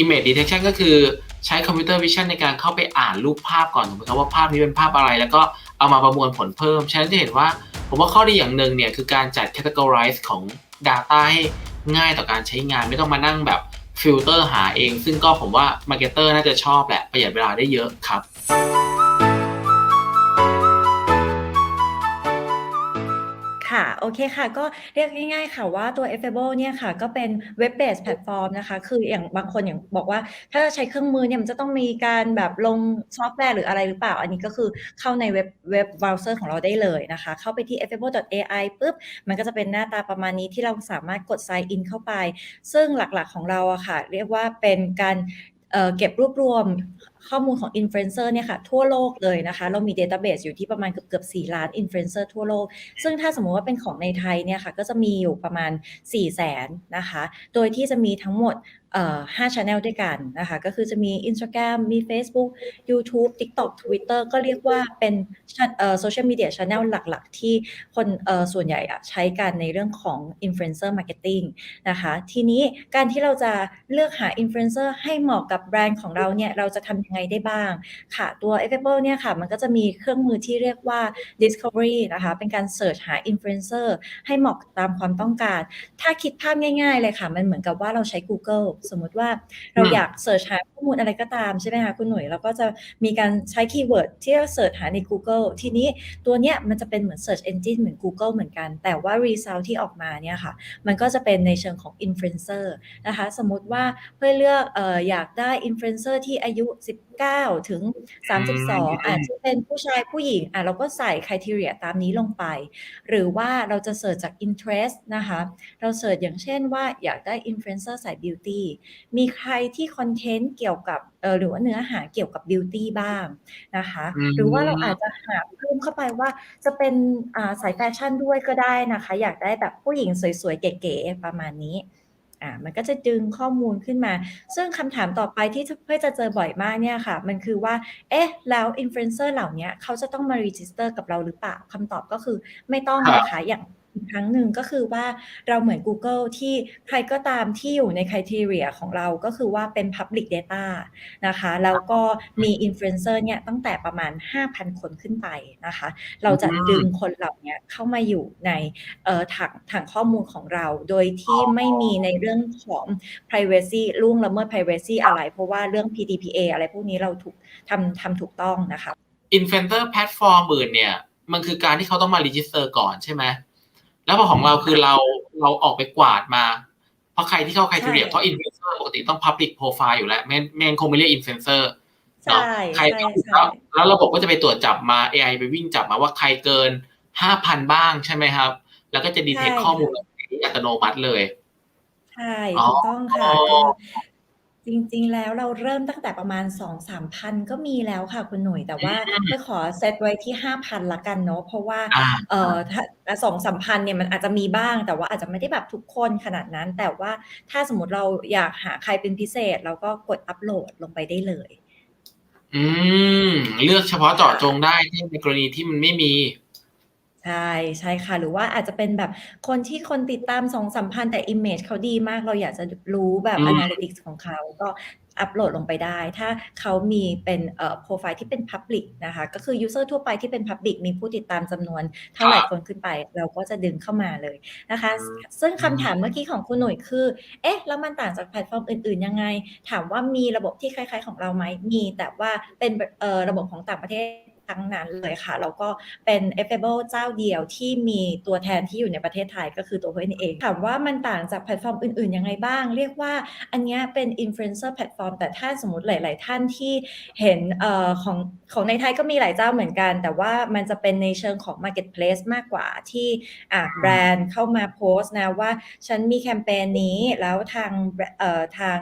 image detection ก็คือใช้คอมพิวเตอร์วิชั่นในการเข้าไปอ่านรูปภาพก่อนถูกไหมครับว่าภาพนี้เป็นภาพอะไร แล้วก็เอามาประมวลผลเพิ่ม ฉะนั้นจะเห็นว่าผมว่าข้อดีอย่างหนึ่งเนี่ยคือการจัด categorize ของ Data ให้ง่ายต่อการใช้งานไม่ต้องมานั่งแบบฟิลเตอร์หาเอง ซึ่งก็ผมว่า Marketer น่าจะชอบแหละประหยัดเวลาได้เยอะครับ ค่ะ โอเคค่ะ ก็เรียกง่ายๆ ค่ะว่าตัว Affable เนี่ยค่ะ ก็เป็น Web based แพลตฟอร์มนะคะ คืออย่างบางคนอย่างบอกว่า ถ้าจะใช้เครื่องมือเนี่ยมันจะต้องมีการแบบลงซอฟต์แวร์หรืออะไรหรือเปล่า อันนี้ก็คือเข้าในเว็บเว็บเบราว์เซอร์ของเราได้เลยนะคะ เข้าไปที่ affable.ai ปุ๊บ มันก็จะเป็นหน้าตาประมาณนี้ที่เราสามารถกด sign in เข้าไป ซึ่งหลักๆของเราอะค่ะ เรียกว่าเป็นการเก็บรวบรวม ข้อมูลของ Influencer เนี่ยค่ะทั่วโลกเลยนะคะ เรามี Database อยู่ที่ประมาณเกือบๆ4ล้าน Influencer ทั่วโลก ซึ่งถ้าสมมุติว่าเป็นของในไทยเนี่ยค่ะก็จะมีอยู่ประมาณ 400,000นะคะ โดยที่จะมีทั้งหมดเอ่อ5 channel ด้วยกันนะคะ ก็คือจะมี Instagram มีเฟซบุ๊กยูทูบ TikTok Twitter ก็เรียกว่าเป็นชเอ่อ Social Media Channel หลักๆ ที่คนส่วนใหญ่ใช้กันในเรื่องของ Influencer Marketing นะคะ ทีนี้การที่เราจะเลือกหา Influencer ให้เหมาะกับแบรนด์ของเราเนี่ย เราจะทำยังไงได้บ้าง ค่ะตัว Affable เนี่ยค่ะมันก็จะมีเครื่องมือที่เรียกว่า Discovery นะคะ เป็นการเซิร์ชหา Influencer ให้เหมาะตามความต้องการ ถ้าคิดภาพง่ายๆเลยค่ะ มันเหมือนกับว่าเราใช้กูเกิลสมมุติว่าเราอืมอยากเซิร์ชหาข้อมูลอะไรก็ตามใช่ไหมคะคุณหนุ่ยเราก็จะมีการใช้คีย์เวิร์ดที่จะเซิร์ชหาในกูเกิลทีนี้ตัวเนี้ยมันจะเป็นเหมือน Search Engine เหมือนกูเกิลเหมือนกัน แต่ว่า Result ที่ออกมาเนี่ยค่ะ มันก็จะเป็นในเชิงของ Influencer นะคะ สมมุติว่าเพื่อเลือกเอ่ออยากได้ Influencer ที่อายุ19ถึง 32 อาจจะเป็นผู้ชายผู้หญิงอะเราก็ใส่ Criteria ตามนี้ลงไป หรือว่าเราจะเสิร์ชจาก Interest นะคะ เราเสิร์ชอย่างเช่นว่าอยากได้ Influencer สายบิวตีมีใครที่คอนเทนต์เกี่ยวกับเอ่อหรือว่าเนื้อหาเกี่ยวกับบิวตีบ้างนะคะอืหรือว่าเราอาจมจะหาเพิ่มเข้าไปว่าจะเป็นอ่าสายแฟชั่นด้วยก็ได้นะคะ อยากได้แบบผู้หญิงสวยๆ เก๋ๆประมาณนี้ อ่ามันก็จะดึงข้อมูลขึ้นมา ซึ่งคำถามต่อไปที่เพื่อจะเจอบ่อยมากเนี่ยค่ะ มันคือว่า เอ๊ะ แล้วอินฟลูเอนเซอร์เหล่าเนี้ยเขาจะต้องมารีจิสเตอร์กับเราหรือเปล่าคำตอบก็คือไม่ต้องครับนะคะอย่าง อีกครั้งหนึ่งก็คือว่าเราเหมือน Google ที่ใครก็ตามที่อยู่ใน criteria ของเราก็คือว่าเป็น Public Data นะคะ แล้วก็มีอินฟลูเอนเซอร์เนี่ยตั้งแต่ประมาณ 5,000 คนขึ้นไปนะคะ เราจะอืมดึงคนเหล่าเนี้ยเข้ามาอยู่ในเอ่อถังถังข้อมูลของเรา โดยที่ไม่มีในเรื่องของ privacy ล่วงละเมิด privacy อะไร เพราะว่าเรื่อง PDPA อะไรพวกนี้เราถูกทำทำถูกต้องนะคะ Influencer แพลตฟอร์มอื่นเนี่ย มันคือการที่เขาต้องมา register ก่อนใช่ไหม แล้วพอของเราคือเราเราออกไปกวาดมา เพราะใครที่เข้า criteria ใช่เพราะ influencer ปกติต้อง public profile อยู่แล้วไม่ไม่งั้นคงไม่เรียก influencer ใช่เนาะใครใช่เข้าใช่แล้วแล้วระบบก็จะไปตรวจจับมา AI ไปวิ่งจับมาว่าใครเกิน5,000บ้างใช่ไหมครับ แล้วก็จะใช่ detect ข้อมูลค่ะที่อัตโนมัติเลยใช่อ๋อถูกต้องค่ะก็ จริง ๆ แล้วเราเริ่มตั้งแต่ประมาณ 2-3พันก็มีแล้วค่ะคุณหนุ่ย แต่ว่าอืมก็ขอเซตไว้ที่ 5,000ละกันเนาะ เพราะว่าอ่าเอ่อถ้า อะ2-3พันเนี่ยมันอาจจะมีบ้าง แต่ว่าอาจจะไม่ได้แบบทุกคนขนาดนั้น แต่ว่าถ้าสมมุติเราอยากหาใครเป็นพิเศษ เราก็กดอัปโหลดลงไปได้เลย อืม เลือกเฉพาะเจาะจงได้ที่ในกรณีที่มันไม่มี ใช่ ใช่ค่ะ หรือว่าอาจจะเป็นแบบคนที่คนติดตาม 2-3 พัน แต่ image เขาดีมาก เราอยากจะรู้แบบ อืม analytics ของเขา ก็อัปโหลดลงไปได้ ถ้าเขามีเป็น เอ่อ โพรไฟล์ที่เป็น public นะคะ ก็คือ user ทั่วไปที่เป็น public มีผู้ติดตามจำนวนเท่าไหร่คนขึ้นไป เราก็จะดึงเข้ามาเลยนะคะ อืม ซึ่งคำถามเมื่อกี้ของคุณหนุ่ยคือ เอ๊ะ แล้วมันต่างจากแพลตฟอร์มอื่น ๆ ยังไง ถามว่ามีระบบที่คล้าย ๆ ของเราไหม มี แต่ว่าเป็นแบบเอ่อ ระบบของต่างประเทศ ทั้งนั้นเลยค่ะ แล้วก็เป็น Affable เจ้าเดียวที่มีตัวแทนที่อยู่ในประเทศไทยก็คือตัวเพิ่นเอง ถามว่ามันต่างจากแพลตฟอร์มอื่นๆยังไงบ้าง เรียกว่าอันเนี้ยเป็น Influencer แพลตฟอร์มแต่ถ้าสมมุติหลาย ๆ ท่านที่เห็นเอ่อของของในไทยก็มีหลายเจ้าเหมือนกัน แต่ว่ามันจะเป็นในเชิงของ Marketplace มากกว่าที่อ่าแบรนด์เข้ามาโพสต์นะว่าฉันมีแคมเปญนี้แล้วทางแบรเอ่อทาง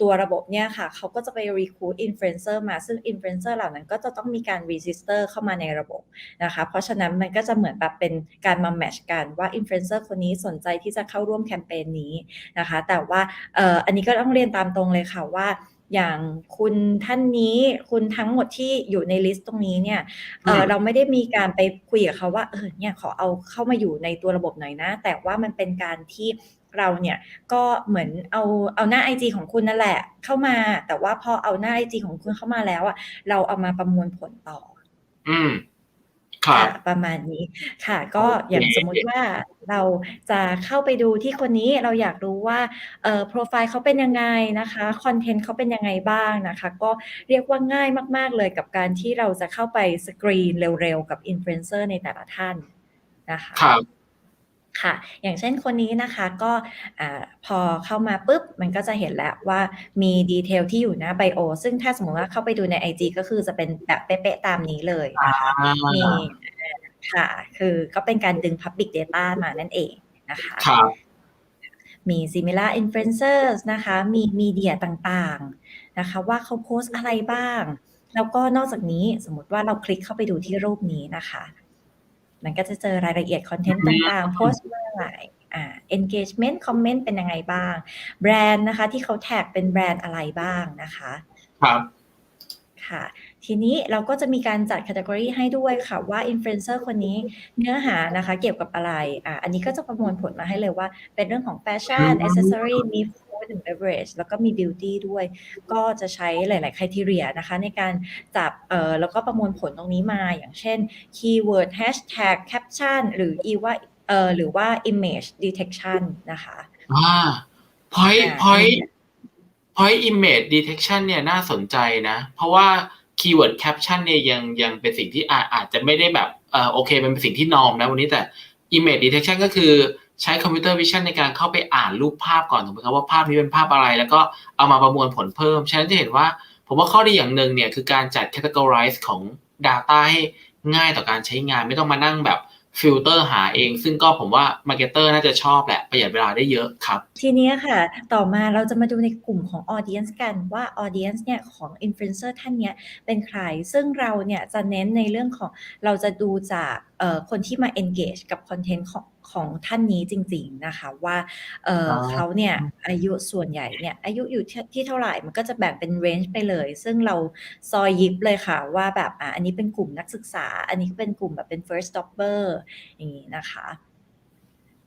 ตัวระบบเนี่ยค่ะ เขาก็จะไป recruit Influencer มาซึ่ง Influencer เหล่านั้นก็จะต้องมีการ register เข้ามาในระบบนะคะ เพราะฉะนั้นมันก็จะเหมือนแบบเป็นการมาแมตช์กันว่า Influencer คนนี้สนใจที่จะเข้าร่วมแคมเปญนี้นะคะ แต่ว่าเอ่ออันนี้ก็ต้องเรียนตามตรงเลยค่ะว่าอย่างคุณท่านนี้คุณทั้งหมดที่อยู่ในลิสต์ตรงนี้เนี่ยเอ่ออืมเราไม่ได้มีการไปคุยกับเขาว่าเออเนี่ยขอเอาเข้ามาอยู่ในตัวระบบหน่อยนะ แต่ว่ามันเป็นการที่เราเนี่ยก็เหมือนเอาเอาหน้า IG ของคุณนั่นแหละเข้ามา แต่ว่าพอเอาหน้า IG ของคุณเข้ามาแล้วอะเราเอามาประมวลผลต่อ อืมครับค่ะประมาณนี้ค่ะ ก็โอเคอย่างสมมุติว่าเราจะเข้าไปดูที่คนนี้เราอยากรู้ว่าเอ่อโปรไฟล์เขาเป็นยังไงนะคะคอนเทนต์เขาเป็นยังไงบ้างนะคะ ก็เรียกว่าง่ายมาก ๆ เลยกับการที่เราจะเข้าไปสกรีนเร็ว ๆ กับอินฟลูเอนเซอร์ในแต่ละท่านนะคะครับ ค่ะ อย่างเช่นคนนี้นะคะก็อ่าพอเข้ามาปุ๊บ มันก็จะเห็นแล้วว่ามีดีเทลที่อยู่หน้าไบโอ ซึ่งถ้าสมมติว่าเข้าไปดูใน IG ก็คือจะเป็นแบบเป๊ะๆตามนี้เลยนะคะอ่ามีอ่าค่ะ คือก็เป็นการดึง Public Data มานั่นเองนะคะครับมี similar influencers นะคะ มีมีเดียต่างๆนะคะ ว่าเขาโพสต์อะไรบ้าง แล้วก็นอกจากนี้สมมติว่าเราคลิกเข้าไปดูที่รูปนี้นะคะ มันก็จะเจอรายละเอียดคอนเทนต์อืมต่างๆ โพสต์เมื่อไหร่อ่า engagement comment เป็นยังไงบ้าง แบรนด์นะคะ ที่เขาแท็กเป็นแบรนด์อะไรบ้างนะคะ ครับ ค่ะ ทีนี้เราก็จะมีการจัดแคตตากรีให้ด้วยค่ะว่าอินฟลูเอนเซอร์คนนี้เนื้อหานะคะเกี่ยวกับอะไรอะอันนี้ก็จะประมวลผลมาให้เลยว่า เป็นเรื่องของแฟชั่นอืมอ c เซสซอรีมีฟู้ดและเบเวอร์แล้วก็มีบิวตี้ด้วย ก็จะใช้หลายๆคุณทีเรียนะคะ ในการจับเอ่อแล้วก็ประมวลผลตรงนี้มาอย่างเช่น keyword hashtag caption หรืออีว่าเอ่อหรือว่า image detection นะคะอ่า point อ่า point point image detection เนี่ยน่าสนใจนะ เพราะว่า คีย์เวิร์ดแคปชั่นเนี่ยยังยังเป็นสิ่งที่อาอาจจะไม่ได้แบบเออโอเคเป็นสิ่งที่นอมนะวันนี้แต่ image detection ก็คือใช้คอมพิวเตอร์วิชั่นในการเข้าไปอ่านรูปภาพก่อนถูกไหมครับว่าภาพนี้เป็นภาพอะไร แล้วก็เอามาประมวลผลเพิ่ม ฉะนั้นจะเห็นว่าผมว่าข้อดีอย่างหนึ่งเนี่ยคือการจัด categorize ของ Data ให้ง่ายต่อการใช้งานไม่ต้องมานั่งแบบ ฟิลเตอร์หาเอง ซึ่งก็ผมว่ามาร์เก็ตเตอร์น่าจะชอบแหละ ประหยัดเวลาได้เยอะครับ ทีนี้ค่ะ ต่อมาเราจะมาดูในกลุ่มของ audience กันว่า audience เนี่ยของ influencer ท่านเนี้ยเป็นใคร ซึ่งเราเนี่ยจะเน้นในเรื่องของเราจะดูจากคนที่มา engage กับคอนเทนต์ของ ของท่านนี้จริง ๆนะคะ ว่าเอ่ออ๋อเขาเนี่ยอายุส่วนใหญ่เนี่ยอายุอยู่ที่ที่เท่าไหร่มันก็จะแบ่งเป็น range ไปเลย ซึ่งเราซอยยิบเลยค่ะ ว่าแบบอะอันนี้เป็นกลุ่มนักศึกษา อันนี้ก็เป็นกลุ่มแบบเป็น first stopper อย่างนี้นะคะ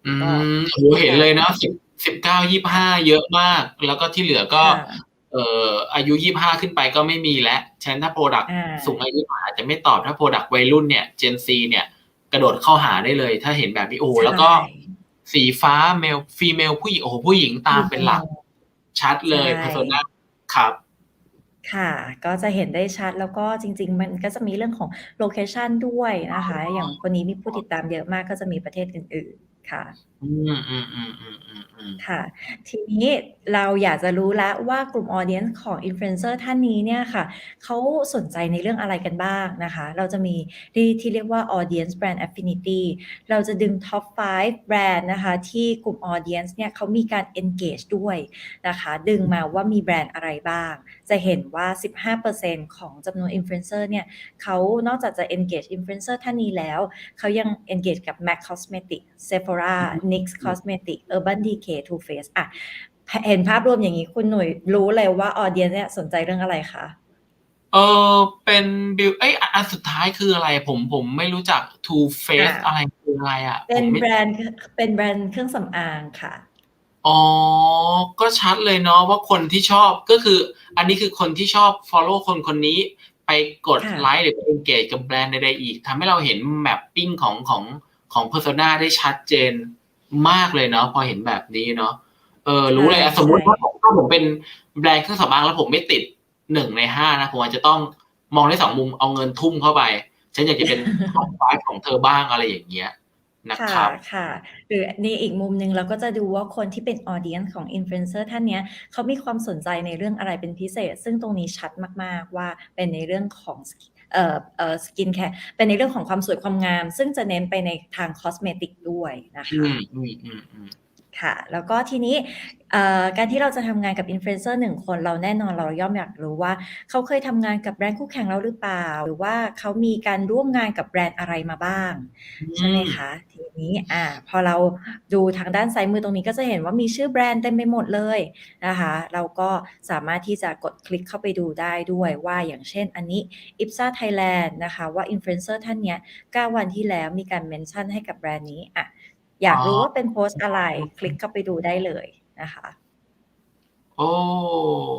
อืก็มโหเห็นเลยเนาะสิบสิบเก้ายี่ห้าเยอะมาก แล้วก็ที่เหลือก็ค่ะเอ่ออายุยี่ห้าขึ้นไปก็ไม่มีแล้ว ฉะนั้นถ้าโปรดักอ่าสูงอายุอาจจะไม่ตอบถ้าโปรดักวัยรุ่นเนี่ย Gen Z เนี่ย กระโดดเข้าหาได้เลย ถ้าเห็นแบบนี้โอ้โหแล้วก็ใช่สีฟ้าเมลฟีเมลผู้หญิงโอ้โหผู้หญิงตามเป็นหลัก ชัดเลยใช่เพอร์โซนาครับค่ะ ก็จะเห็นได้ชัดแล้วก็จริง ๆ มันก็จะมีเรื่องของโลเคชันด้วยนะคะ อย่างคนนี้มีผู้ติดตามเยอะมากก็จะมีประเทศอื่น ๆ ค่ะ อืมอืมอืมอืมอืมอืมค่ะ ทีนี้เราอยากจะรู้แล้วว่ากลุ่มออเดียนของอินฟลูเอนเซอร์ท่านนี้เนี่ยค่ะ เขาสนใจในเรื่องอะไรกันบ้างนะคะ เราจะมีที่ที่เรียกว่า Audience Brand Affinity เราจะดึง Top 5แบรนด์นะคะ ที่กลุ่ม Audience เนี่ยเขามีการ engage ด้วยนะคะ ดึงมาว่ามีแบรนด์อะไรบ้าง จะเห็นว่า 15%ของจำนวนอินฟลูเอนเซอร์เนี่ยเขานอกจากจะ engage อินฟลูเอนเซอร์ท่านนี้แล้ว เขายัง engage กับ MAC Cosmetic Sephora NYX Cosmetic Urban Decay Too Faced อะเห็นภาพรวมอย่างนี้คุณหนุ่ยรู้เลยว่าออเดียนเนี่ยสนใจเรื่องอะไรคะเออเป็นบิวเอ้ยอันสุดท้ายคืออะไรผมผมไม่รู้จัก Too Face อ่าอะไรคืออะไรอะเป็นผมไม่แบรนด์เป็นแบรนด์เครื่องสำอางค่ะอ๋อ ก็ชัดเลยเนาะว่าคนที่ชอบก็คือ อันนี้คือคนที่ชอบ follow คนคนนี้ ไปกดค่ะไลค์หรือไป engage กับแบรนด์ใดๆอีกทำให้เราเห็นแมปปิ้งของของของ persona ได้ชัดเจน มากเลยเนาะพอเห็นแบบนี้เนาะเออ รู้เลยอะสมมติว่าผมถ้าผมเป็นแบรนด์เครื่องสำอางแล้วผมไม่ติดหนึ่งในห้านะผมอาจจะต้องมองได้สองมุมเอาเงินทุ่มเข้าไป ฉันอยากจะเป็นท็อปไฟของเธอบ้างอะไรอย่างเงี้ยนะคค่ะรับค่ะ หรือในอีกมุมหนึ่งเราก็จะดูว่าคนที่เป็นออเดียนของอินฟลูเอนเซอร์ท่านเนี้ยเขามีความสนใจในเรื่องอะไรเป็นพิเศษ ซึ่งตรงนี้ชัดมาก ๆ ว่าเป็นในเรื่องของเอ่อเอ่อ สกินแคร์เป็นในเรื่องของความสวยความงาม ซึ่งจะเน้นไปในทางคอสเมติกด้วยนะคะอืมอืมอืม ค่ะ แล้วก็ทีนี้เอ่อการที่เราจะทำงานกับอินฟลูเอนเซอร์หนึ่งคนเราแน่นอนเราย่อมอยากรู้ว่า เขาเคยทำงานกับแบรนด์คู่แข่งเราหรือเปล่า หรือว่าเขามีการร่วมงานกับแบรนด์อะไรมาบ้าง ใช่ไหมคะทีนี้อ่าพอเราดูทางด้านซ้ายมือตรงนี้ก็จะเห็นว่ามีชื่อแบรนด์เต็มไปหมดเลยนะคะ เราก็สามารถที่จะกดคลิกเข้าไปดูได้ด้วยว่าอย่างเช่นอันนี้ IPSA Thailand นะคะว่าอินฟลูเอนเซอร์ท่านเนี้ย9วันที่แล้วมีการเมนชั่นให้กับแบรนด์นี้อะ อยากอ๋อรู้ว่าเป็นโพสต์อะไร คลิกเข้าไปดูได้เลยนะคะ โอ้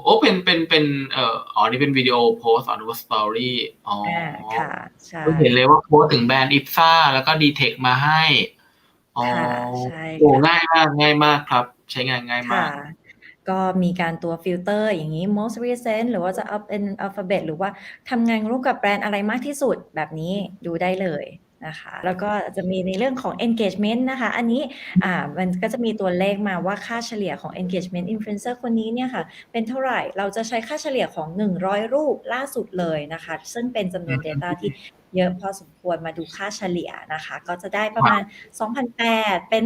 โอ้เป็นเป็นเป็นเอ่ออ๋อนี่เป็นวิดีโอโพสต์อ๋อนึกว่า Story อ๋ออ่าค่ะใช่ก็เห็นเลยว่าโพสต์ถึงแบรนด์ IPSA แล้วก็ DTech มาให้อ๋อค่ะใช่โอ้ค่ะง่ายมากง่ายมากครับ ใช้งานง่ายมาค่ะกก็มีการตัวฟิลเตอร์อย่างนี้ most recent หรือว่าจะเอาเป็น alphabet หรือว่าทำงานร่วมกับแบรนด์อะไรมากที่สุดแบบนี้ดูได้เลย นะคะแล้วก็จะมีในเรื่องของ engagement นะคะ อันนี้อ่ามันก็จะมีตัวเลขมาว่าค่าเฉลี่ยของ engagement influencer คนนี้เนี่ยค่ะ เป็นเท่าไหร่เราจะใช้ค่าเฉลี่ยของ 100 รูปล่าสุดเลยนะคะ ซึ่งเป็นจำนวน data ที่เยอะพอสมควรมาดูค่าเฉลี่ยนะคะ ก็จะได้ประมาณ 2,008 เป็น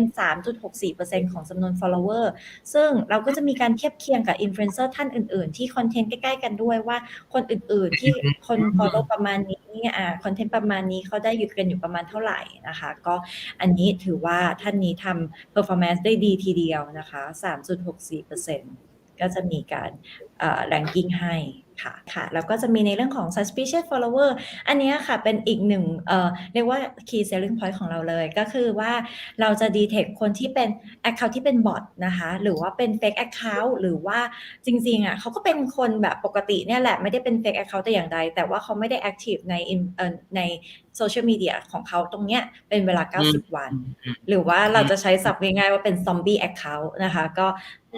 3.64%ของจำนวน follower ซึ่งเราก็จะมีการเทียบเคียงกับ influencer ท่านอื่นๆ ที่คอนเทนต์ใกล้ ๆ กันด้วยว่าคนอื่นๆ ที่คน follow ประมาณนี้ อ่าคอนเทนต์ประมาณนี้เขาได้หยุดกันอยู่ประมาณเท่าไหร่นะคะ ก็อันนี้ถือว่าท่านนี้ทำเปอร์ฟอร์แมนซ์ได้ดีทีเดียวนะคะ 3.64%ก็จะมีการเอ่อ ranking ให้ ค่ะค่ะแล้วก็จะมีในเรื่องของ suspicious follower อันนี้ค่ะเป็นอีกหนึ่งเอ่อเรียกว่า key selling point ของเราเลย ก็คือว่าเราจะ detect คนที่เป็น account ที่เป็นบอทนะคะหรือว่าเป็น fake account หรือว่าจริงๆอะเขาก็เป็นคนแบบปกติเนี่ยแหละไม่ได้เป็น fake account แต่อย่างใด แต่ว่าเขาไม่ได้ active ในใน โซเชียลมีเดียของเขาตรงเนี้ยเป็นเวลา 90 วันอืมหรือว่าเราจะใช้ศัพท์ง่ายๆว่าเป็น zombie account นะคะ ก็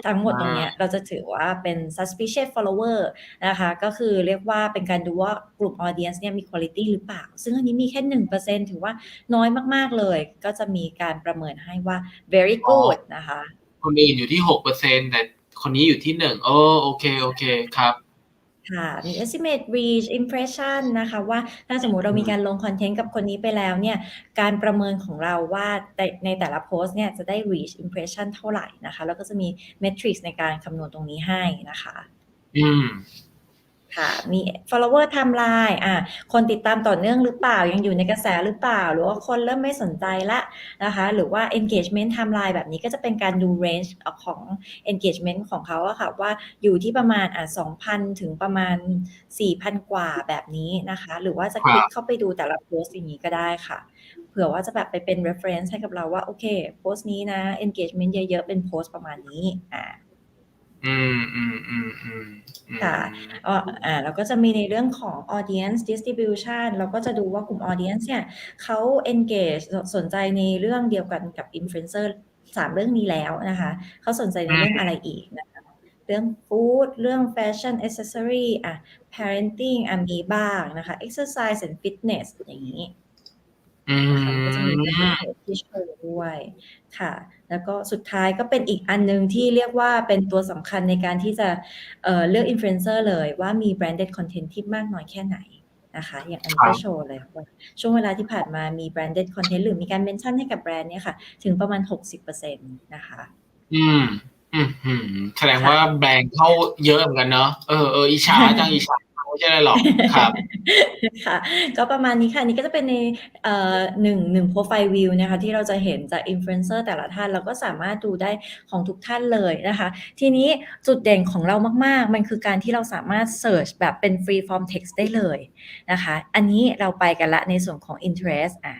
ทั้งหมดตรงเนี้ยเราจะถือว่าเป็น suspicious follower นะคะ ก็คือเรียกว่าเป็นการดูว่ากลุ่ม audience เนี่ยมี quality หรือเปล่า ซึ่งอันนี้มีแค่1%ถือว่าน้อยมากๆเลย ก็จะมีการประเมินให้ว่า very good นะคะคนอื่นอยู่ที่6%แต่คนนี้อยู่ที่1โอ้โอเค โอเคครับ ค่ะ มี estimate reach impression นะคะว่าถ้าสมมุติเรามีการลงคอนเทนต์กับคนนี้ไปแล้วเนี่ยการประเมินของเราว่าในในแต่ละโพสต์เนี่ยจะได้ reach impression เท่าไหร่นะคะ แล้วก็จะมี metrics ในการคำนวณตรงนี้ให้นะคะ อืม ค่ะมี follower timeline อะคนติดตามต่อเนื่องหรือเปล่ายังอยู่ในกระแสหรือเปล่า หรือว่าคนเริ่มไม่สนใจละนะคะ หรือว่า engagement timeline แบบนี้ก็จะเป็นการดู range ของ engagement ของเขาอะค่ะว่าอยู่ที่ประมาณอะ2,000 ถึงประมาณ 4,000 กว่าแบบนี้นะคะ หรือว่าจะคลิกเข้าไปดูแต่ละโพสต์อย่างนี้ก็ได้ค่ะ เผื่อว่าจะแบบไปเป็น reference ให้กับเราว่า โอเคโพสต์นี้นะ engagement เยอะๆ เป็นโพสต์ประมาณนี้อ่า อืมอืมอืมอืมอืมค่ะอ่าอ่าแล้วก็จะมีในเรื่องของ audience distribution เราก็จะดูว่ากลุ่ม audience เนี่ยเขา engage สสนใจในเรื่องเดียวกันกับ influencer สามเรื่องนี้แล้วนะคะ เขาสนใจในเรื่องอะไรอีกนะคะ เรื่อง food เรื่อง fashion accessory อะ parenting อะมีบ้างนะคะ exercise and fitness อย่างนี้ คะก็จะมีเป็นมเพจที่โชว์ด้วยค่ะ แล้วก็สุดท้ายก็เป็นอีกอันหนึงที่เรียกว่าเป็นตัวสำคัญในการที่จะเอ่อเลือกอินฟลูเอนเซอร์เลยว่ามี branded content ที่มากน้อยแค่ไหนนะคะ อย่างอันนี้ครัก็บโชว์เลยว่าช่วงเวลาที่ผ่านมามี branded content หรือมีการเมนชั่นให้กับแบรนด์เนี่ยค่ะ ถึงประมาณ 60%นะคะ อืมอืมอืมแสดงว่าแบรนด์เข้าเยอะเหมือนกันเนาะเออเอออิจฉาจังอิจฉา ไม่ใช่อะไรหรอกครับค่ะ ก็ประมาณนี้ค่ะนี่ก็จะเป็นในเอ่อหนึ่งหนึ่งโปรไฟล์วิวนะคะที่เราจะเห็นจากอินฟลูเอนเซอร์แต่ละท่านเราก็สามารถดูได้ของทุกท่านเลยนะคะ ทีนี้จุดเด่นของเรามากๆ มันคือการที่เราสามารถ search แบบเป็น free form text ได้เลยนะคะ อันนี้เราไปกันละในส่วนของ interest อะ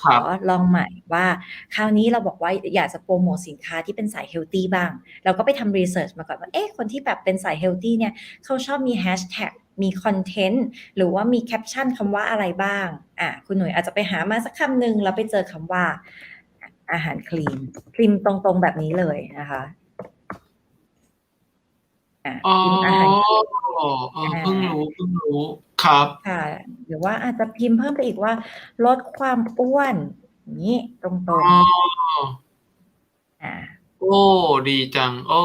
ขครัอบลองใหม่ว่า คราวนี้เราบอกว่าอยากจะโปรโมทสินค้าที่เป็นสาย healthy บ้าง เราก็ไปทำ research มาก่อนว่าเอ๊ะคนที่แบบเป็นสาย healthy เนี่ยเขาชอบมี hashtag มีคอนเทนต์หรือว่ามีแคปชั่นคำว่าอะไรบ้างอะคุณหน่วยอาจจะไปหามาสักคำหนึ่งแล้วไปเจอคำว่าอาหารคลีนคลีนตรงๆแบบนี้เลยนะคะอะอ๋อพิมพ์อาหารคลีนเออเพิ่งรู้เพิ่งรู้ครับค่ะหรือว่าอาจจะพิมพ์เพิ่มไปอีกว่า ลดความอ้วนอย่างนี้ตรอ๋องๆอ่าโอ้ดีจังโอ้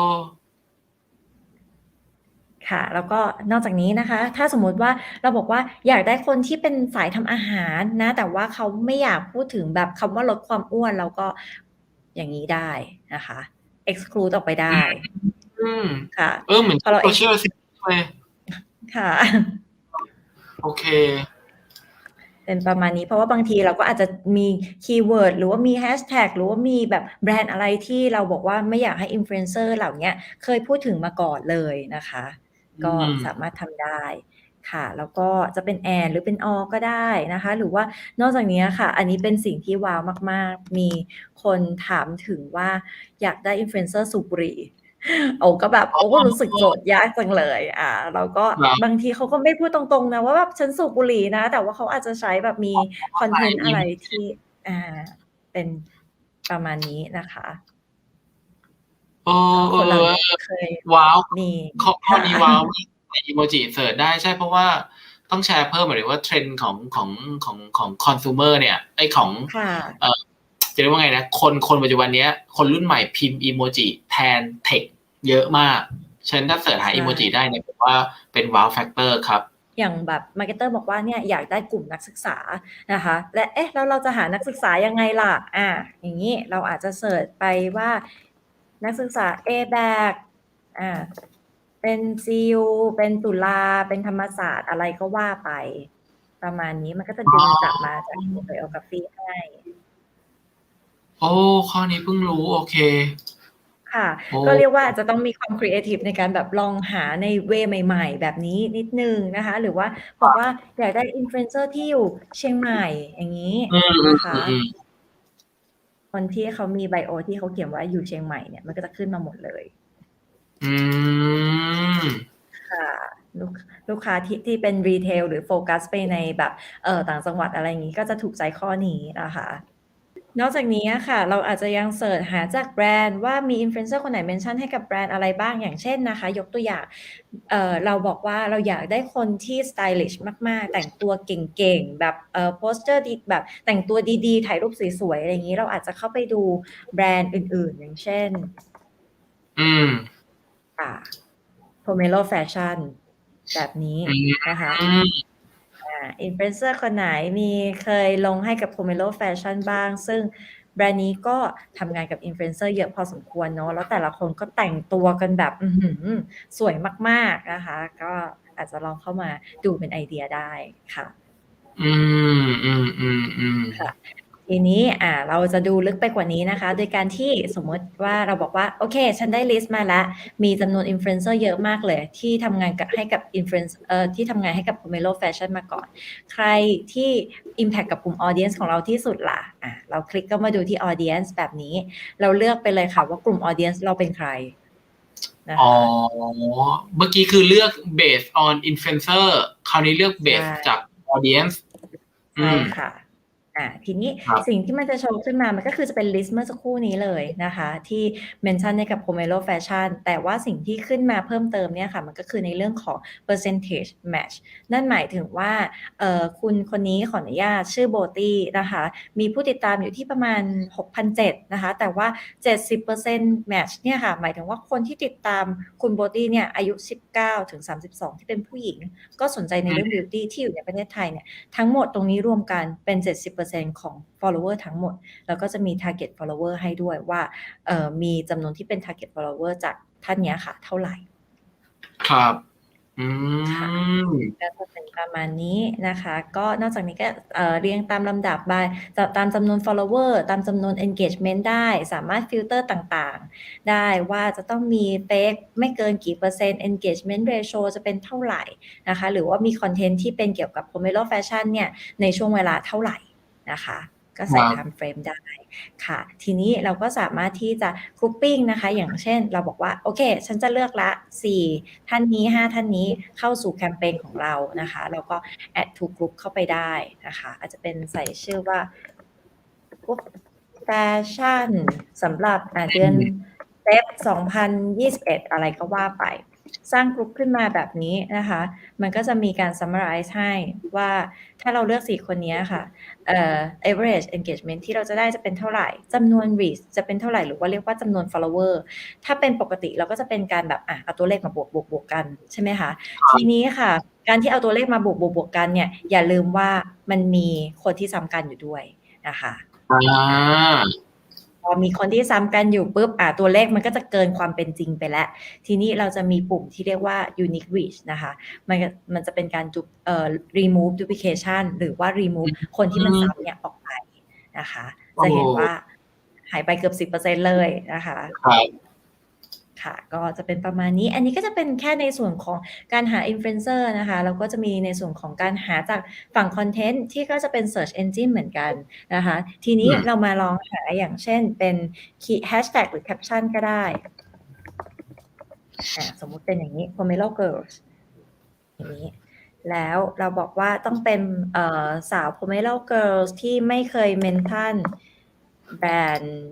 ค่ะ แล้วก็นอกจากนี้นะคะ ถ้าสมมุติว่าเราบอกว่าอยากได้คนที่เป็นสายทำอาหารนะ แต่ว่าเขาไม่อยากพูดถึงแบบคำว่าลดความอ้วนเราก็อย่างนี้ได้นะคะ exclude ออกไปได้อืมค่ะ เออเหมือนพอเราโซเชียลสิเลยค่ะ โอเค เป็นประมาณนี้เพราะว่าบางทีเราก็อาจจะมีคีย์เวิร์ดหรือว่ามีแฮชแท็กหรือว่ามีแบบแบรนด์อะไรที่เราบอกว่าไม่อยากให้อินฟลูเอนเซอร์เหล่านี้เคยพูดถึงมาก่อนเลยนะคะ ก็อืมสามารถทำได้ค่ะ แล้วก็จะเป็น and หรือเป็น or ก็ได้นะคะ หรือว่านอกจากนี้ค่ะ อันนี้เป็นสิ่งที่ว้าวมาก ๆ มีคนถามถึงว่าอยากได้ influencer สูบบุหรี่โอ้ก็แบบโอ้ก็รู้สึกโจทย์ยากจังเลย อ่าเราก็ครับบางทีเขาก็ไม่พูดตรงๆนะว่าแบบฉันสูบบุหรี่นะ แต่ว่าเขาอาจจะใช้แบบมีคอนเทนต์อะไรที่อ่าเป็นประมาณนี้นะคะ โอ้ก็เอคนเราอเคยว้าวมีข้อข้อนี้ค่ะว้าวมากในอีโมจิเสิร์ชได้ใช่เพราะว่าต้องแชร์เพิ่มหมายถึงว่าเทรนด์ของของของของคอน sumer เนี่ยไอของ ค่ะ จะเรียกว่าไงนะคนคนปัจจุบันเนี้ยคนรุ่นใหม่พิมพ์อีโมจิแทนเทคเยอะมากฉะนันถ้าเสิร์ชหาใช่ อีโมจิได้เนี่ยผมว่าเป็นว้าวแฟกเตอร์ครับ อย่างแบบมาร์เก็ตเตอร์บอกว่าเนี่ยอยากได้กลุ่มนักศึกษานะคะ และเอ๊ะแล้วเราจะหานักศึกษายังไงล่ะอ่าอย่างนี้เราอาจจะเสิร์ชไปว่า นักศึกษา A b a c อ่าเป็นซีูเป็นตุลาเป็นธรรมศาสตร์อะไรก็ว่าไป ประมาณนี้มันก็จะดึงกลับมาจากไบโอกราฟีให้ โอ้ ข้อนี้เพิ่งรู้โอเค ค่ะโอ้ก็เรียกว่าอาจจะต้องมีความครีเอทีฟในการแบบลองหาในเวใหม่ ๆ แบบนี้นิดนึงนะคะ หรือว่าบอกว่าอยากได้อินฟลูเอนเซอร์ที่อยู่เชียงใหม่อย่างนี้อืมอืมนะคะอืม คนที่เขามีไบโอที่เขาเขียนว่าอยู่เชียงใหม่เนี่ยมันก็จะขึ้นมาหมดเลย อืมค่ะลูกลูกค้าที่ที่เป็นรีเทลหรือโฟกัสไปในแบบเออต่างจังหวัดอะไรอย่างนี้ก็จะถูกใจข้อนี้นะคะ นอกจากนี้ค่ะ เราอาจจะยังเสิร์ชหาจากแบรนด์ว่ามีอินฟลูเอนเซอร์คนไหนเมนชั่นให้กับแบรนด์อะไรบ้าง อย่างเช่นนะคะ ยกตัวอย่าง เออเราบอกว่าเราอยากได้คนที่สไตลิชมาก ๆ แต่งตัวเก่ง ๆ แบบ เออโปสเตอร์ดีแบบแต่งตัวดี ๆ ถ่ายรูปสวย ๆ อะไรอย่างนี้ เราอาจจะเข้าไปดูแบรนด์อื่น ๆ อย่างเช่น อืมอ่า Pomelo Fashion แบบนี้อืมนะคะอืม อ่าอินฟลูเอนเซอร์คนไหนมีเคยลงให้กับ Pomelo Fashion บ้าง ซึ่งแบรนด์นี้ก็ทำงานกับอินฟลูเอนเซอร์เยอะพอสมควรเนาะแล้วแต่ละคนก็แต่งตัวกันแบบอื้อหือสวยมากๆนะคะ ก็อาจจะลองเข้ามาดูเป็นไอเดียได้ค่ะ อืมอืมอืมอืมค่ะ ทีนี้อ่าเราจะดูลึกไปกว่านี้นะคะ โดยการที่สมมติว่าเราบอกว่า โอเค ฉันได้ลิสต์มาแล้ว มีจำนวนอินฟลูเอนเซอร์เยอะมากเลย ที่ทำงานกับให้กับอินฟลูเอนเอ่อที่ทำงานให้กับ Pomelo Fashion มาก่อน ใครที่ Impact กับกลุ่ม Audience ของเราที่สุดล่ะอะเราคลิกเข้ามาดูที่ Audience แบบนี้ เราเลือกไปเลยค่ะว่ากลุ่ม Audience เราเป็นใครนะอ๋อคะเมื่อกี้คือเลือก based on influencer คราวนี้เลือก based ใช่จาก audience อืใช่มค่ะ อ่าทีนี้ครับสิ่งที่มันจะโชว์ขึ้นมามันก็คือจะเป็นลิสต์เมื่อสักครู่นี้เลยนะคะ ที่เมนชั่นในกับ Pomelo Fashion แต่ว่าสิ่งที่ขึ้นมาเพิ่มเติมเนี่ยค่ะ มันก็คือในเรื่องของ percentage match นั่นหมายถึงว่าเอ่อคุณคนนี้ขออนุญาตชื่อโบตี้นะคะ มีผู้ติดตามอยู่ที่ประมาณ6,700นะคะ แต่ว่า 70% match เนี่ยค่ะ หมายถึงว่าคนที่ติดตามคุณโบตี้เนี่ยอายุ 19ถึง32 ที่เป็นผู้หญิง ก็สนใจในเรื่อง beauty ที่อยู่ในประเทศไทยเนี่ยทั้งหมดตรงนี้รวมกันเป็น 70%ของ follower ทั้งหมด แล้วก็จะมี target follower ให้ด้วยว่าเอ่อมีจำนวนที่เป็น target follower จากท่านเนี้ยค่ะ เท่าไหร่ ครับอืค่ะมก็จะเป็นประมาณนี้นะคะ ก็นอกจากนี้ก็เอ่อเรียงตามลำดับไปจะตามจำนวน follower ตามจำนวน engagement ได้สามารถฟิลเตอร์ต่างๆ ได้ว่าจะต้องมี fake ไม่เกินกี่เปอร์เซ็นต์ engagement ratio จะเป็นเท่าไหร่นะคะ หรือว่ามีคอนเทนต์ที่เป็นเกี่ยวกับ Pomelo Fashion เนี่ย ในช่วงเวลาเท่าไหร่ นะคะ ก็ใส่ครับ time frame ได้ค่ะ ทีนี้เราก็สามารถที่จะ grouping นะคะ อย่างเช่นเราบอกว่า โอเค ฉันจะเลือกละ 4 ท่านนี้ 5 ท่านนี้เข้าสู่แคมเปญของเรานะคะแล้วก็ add to group เข้าไปได้นะคะ อาจจะเป็นใส่ชื่อว่า group fashion สำหรับอ่าเดือนเซฟ2021 อะไรก็ว่าไป สร้างกลุ่มขึ้นมาแบบนี้นะคะ มันก็จะมีการ summarize ให้ว่าถ้าเราเลือก 4 คนนี้ค่ะเอ่อ average engagement ที่เราจะได้จะเป็นเท่าไหร่จำนวน reach จะเป็นเท่าไหร่หรือว่าเรียกว่าจำนวน follower ถ้าเป็นปกติเราก็จะเป็นการแบบอะเอาตัวเลขมาบวกบวกบวกกันใช่ไหมคะทีนี้ค่ะ การที่เอาตัวเลขมาบวกบวกบวกกันเนี่ยอย่าลืมว่ามันมีคนที่ซ้ำกันอยู่ด้วยนะคะอ่า พอมีคนที่ซ้ำกันอยู่ปุ๊บอะตัวเลขมันก็จะเกินความเป็นจริงไปแล้ว ทีนี้เราจะมีปุ่มที่เรียกว่า unique reach นะคะ มันก็มันจะเป็นการจุเอ่อ remove duplication หรือว่า remove คนที่มันซ้ำเนี่ยออกไปนะคะ จะเห็นว่าหายไปเกือบ10%เลยนะคะครับ ค่ะก็จะเป็นประมาณนี้ อันนี้ก็จะเป็นแค่ในส่วนของการหา Influencer นะคะแล้วก็จะมีในส่วนของการหาจากฝั่งคอนเทนต์ที่ก็จะเป็น Search Engine เหมือนกันนะคะ ทีนี้อืมเรามาลองหาอย่างเช่นเป็นคีย์ Hashtag หรือ Caption ก็ได้อ่าสมมุติเป็นอย่างนี้ Pomelo Girls อย่างนี้แล้วเราบอกว่าต้องเป็นเอ่อสาว Pomelo Girls ที่ไม่เคยเมนชั่นแบรนด์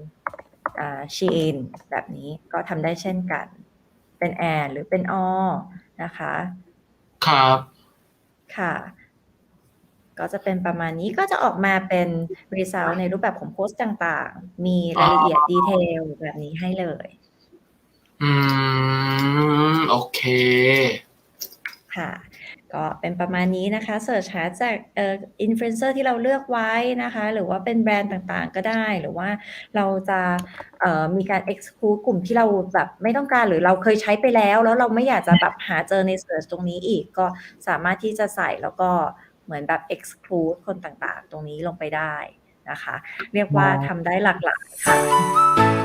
อ่า Shein แบบนี้ก็ทำได้เช่นกัน เป็น and หรือเป็น or นะคะ ครับค่ะ ก็จะเป็นประมาณนี้ก็จะออกมาเป็น result ในรูปแบบของโพสต์ต่างๆ มีรายละเอียดดีเทลแบบนี้ให้เลย อืม โอเค ค่ะ ก็เป็นประมาณนี้นะคะเสิร์ชหาจากเอ่ออินฟลูเอนเซอร์ที่เราเลือกไว้นะคะ หรือว่าเป็นแบรนด์ต่างๆ ก็ได้ หรือว่าเราจะเอ่อมีการ exclude กลุ่มที่เราแบบไม่ต้องการหรือเราเคยใช้ไปแล้ว แล้วเราไม่อยากจะแบบหาเจอในเสิร์ชตรงนี้อีก ก็สามารถที่จะใส่แล้วก็เหมือนแบบ exclude คนต่างๆ ตรงนี้ลงไปได้นะคะ เรียกว่าทำได้หลากหลายค่ะ